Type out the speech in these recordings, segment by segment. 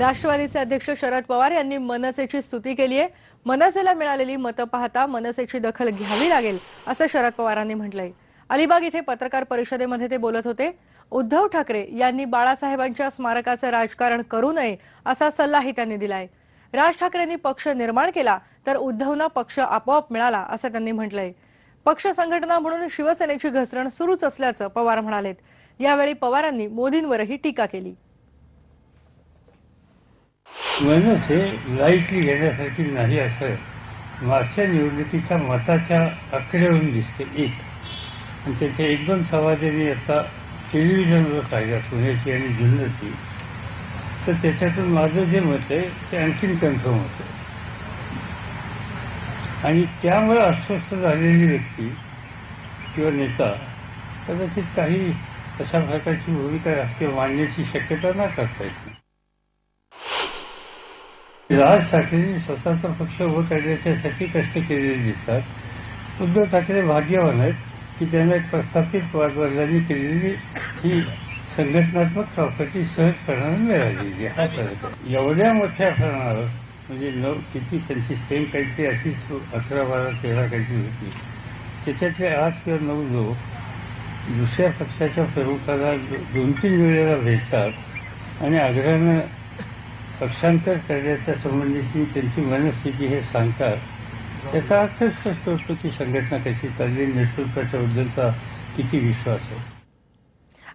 राष्ट्रवादीचे अध्यक्ष शरद पवार यांनी मनसेची स्तुती केली आहे. मनसेला मिळालेली मतं पाहता मनसेची दखल घ्यावी लागेल असं शरद पवारांनी म्हटलंय. अलिबाग इथे पत्रकार परिषदेमध्ये ते बोलत होते उद्धव ठाकरे यांनी बाळासाहेबांच्या स्मारकाचं राजकारण करू नये असा सल्लाही त्यांनी दिलाय. राज ठाकरेंनी पक्ष निर्माण केला तर उद्धवना पक्ष आपोआप मिळाला असं त्यांनी म्हटलंय. पक्ष संघटना म्हणून शिवसेनेची घसरण सुरूच असल्याचं पवार म्हणालेत. यावेळी पवारांनी मोदींवरही टीका केली. मनस हे लाईटली येण्यासारखी नाही असं मागच्या निवडणुकीच्या मताच्या आकड्यावरून दिसते एक. आणि त्याच्या एक दोन समाजांनी आता टेलिव्हिजनवर पाहिल्या पुण्याची आणि जिल्ह्याची तर त्याच्यातून माझं जे मत आहे ते आणखीन कन्फर्म होतं. आणि त्यामुळे अस्वस्थ झालेली व्यक्ती किंवा नेता कदाचित काही अशा प्रकारची भूमिका राष्ट्रीय मांडण्याची शक्यता न करता येते. राज ठाकरेंनी स्वतंत्र पक्ष उभं करण्याच्यासाठी कष्ट केलेले दिसतात. उद्धव ठाकरे भाग्यवान आहेत की त्यांना एक प्रस्थापित वादवर्गांनी केलेली ही संघटनात्मक प्रॉपर्टी सहजपणाने मिळालेली हा फरक आहे. एवढ्या मोठ्या प्रमाणावर म्हणजे नऊ किती त्यांची सेम काहीतरी अशी अकरा बारा तेरा काहीतरी होती. त्याच्यातले आठ किंवा नऊ लोक दुसऱ्या पक्षाच्या प्रमुखाला दोन तीन वेळेला भेटतात आणि आग्रहानं पक्षांतर करण्याच्या संबंधीची त्यांची मनस्थिती हे सांगतात. त्याचा अर्थ स्पष्ट होतो की संघटना कशी चालली नेतृत्वाच्या बद्दलचा किती विश्वास आहे.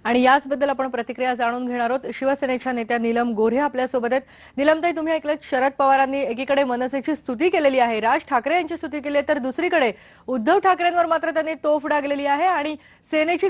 आणि याचबद्दल आपण प्रतिक्रिया जाणून घेणार आहोत. शिवसेनेच्या नेत्या नीलम गोऱ्हे आपल्यासोबत आहेत. नीलमताई तुम्ही ऐकलं शरद पवारांनी एकीकडे मनसेची स्तुती केलेली आहे. राज ठाकरे यांची स्तुती केली आहे. तर दुसरीकडे उद्धव ठाकरेंवर मात्र त्यांनी तोफ डागलेली आहे आणि सेनेची